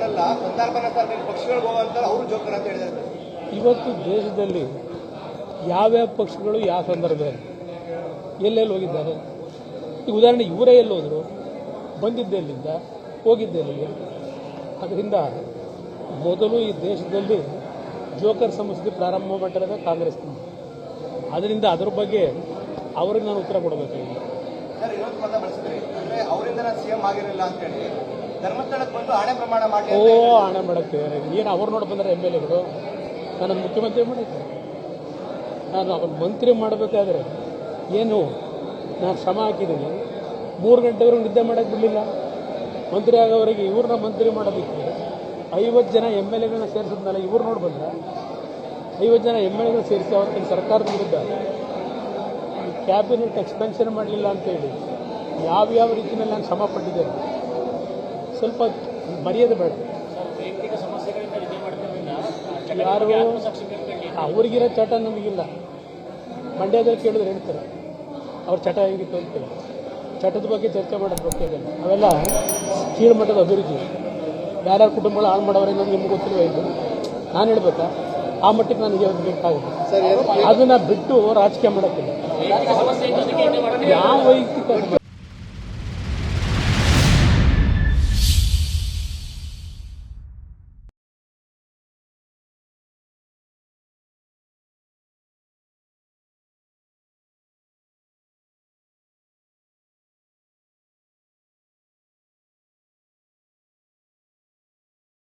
ನಾನಲ್ಲ ಸಂದರ್ಭನ ಸರ್ ಪಕ್ಷಗಳಿಗೆ ಹೋಗುವಂತ ಅವರು ಜೋಕರ್ ಅಂತ ಹೇಳಿದ್ದಾರೆ. ಇವತ್ತು ದೇಶದಲ್ಲಿ ಯಾವ್ಯಾವ ಪಕ್ಷಗಳು ಯಾವ ಸಂದರ್ಭದಲ್ಲಿ? ಎಲ್ಲೆಲ್ಲಿ ಹೋಗಿದ್ದಾರೆ? ಈಗ ಉದಾಹರಣೆ ಇವರೇ ಎಲ್ಲಿ ಹೋದರು? ಬಂದಿದ್ದೆ ಹೋಗಿದ್ದೆಲ್ಲಿಗೆ ಹೋಗಿದ್ದೆ ಅದರಿಂದ ಮೊದಲು ಈ ದೇಶದಲ್ಲಿ ಜೋಕರ್ ಸಮಸ್ಯೆ ಪ್ರಾರಂಭ ಮಾಡಿರೋದೇ ಕಾಂಗ್ರೆಸ್ ಅದರಿಂದ ಅದ್ರ ಬಗ್ಗೆ ಅವ್ರಿಗೆ ನಾನು ಉತ್ತರ ಕೊಡಬೇಕಾಗಿದೆ. ಧರ್ಮಸ್ಥಳಕ್ಕೆ ಬಂದು ಹಣೆ ಪ್ರಮಾಣ ಮಾಡಿ ಓ ಹಣ ಮಾಡಕ್ಕೆ. ಏನು ಅವ್ರು ನೋಡಿ ಬಂದರೆ ಎಂ ಎಲ್ ಎಗಳು ನಾನು ಮುಖ್ಯಮಂತ್ರಿ ಮಾಡಿದ್ದೆ. ನಾನು ಅವನು ಮಂತ್ರಿ ಮಾಡಬೇಕಾದ್ರೆ ಏನು? ನಾನು ಶ್ರಮ ಹಾಕಿದ್ದೀನಿ. ಮೂರು ಗಂಟೆವರೆಗೂ ನಿದ್ದೆ ಮಾಡೋಕ್ಕೆ ಬಿಡಲಿಲ್ಲ. ಮಂತ್ರಿ ಆಗೋವರೆಗೆ ಇವ್ರನ್ನ ಮಂತ್ರಿ ಮಾಡೋದಕ್ಕೆ ಐವತ್ತು ಜನ ಎಂ ಎಲ್ ಎಗಳನ್ನ ಸೇರಿಸಿದ್ಮೇಲೆ ಇವ್ರು ನೋಡಿ ಬಂದ್ರೆ ಐವತ್ತು ಜನ ಎಂ ಎಲ್ ಎಗಳನ್ನ ಸೇರಿಸಿ ಅವತ್ತಿನ ಸರ್ಕಾರದ ವಿರುದ್ಧ ಕ್ಯಾಬಿನೆಟ್ ಎಕ್ಸ್ಪೆನ್ಷನ್ ಮಾಡಲಿಲ್ಲ ಅಂತೇಳಿ ಯಾವ್ಯಾವ ರೀತಿಯಲ್ಲಿ ನಾನು ಶ್ರಮ ಪಟ್ಟಿದ್ದೇನೆ? ಸ್ವಲ್ಪ ಮರ್ಯಾದೆ ಬೇಡ. ಯಾರು? ಅವ್ರಿಗಿರೋ ಚಟ ನಮಗಿಲ್ಲ. ಮಂಡ್ಯದಲ್ಲಿ ಕೇಳಿದ್ರೆ ಹೇಳ್ತಾರೆ. ಅವ್ರ ಚಟ ಹೆಂಗಿತ್ತು ಅಂತೇಳಿ ಚಟದ ಬಗ್ಗೆ ಚರ್ಚೆ ಮಾಡೋದು ಗೊತ್ತಿಲ್ಲ ಅವೆಲ್ಲ ಕೀಳ್ಮಟ್ಟದ ಅಭಿರುಚಿ ಯಾರ್ಯಾರ ಕುಟುಂಬಗಳು ಹಾಳು ಮಾಡೋರೆ ಅನ್ನೋದು ನಿಮ್ಗೆ ಗೊತ್ತಿಲ್ವ ಇದು? ನಾನು ಹೇಳ್ಬೇಕಾ? ಆ ಮಟ್ಟಕ್ಕೆ ನನಗೆ ಅದು ಬೇಕಾಗುತ್ತೆ. ಅದನ್ನು ಬಿಟ್ಟು ರಾಜಕೀಯ ಮಾಡೋಕ್ಕಿಲ್ಲ ಯಾವ ವೈಯಕ್ತಿಕ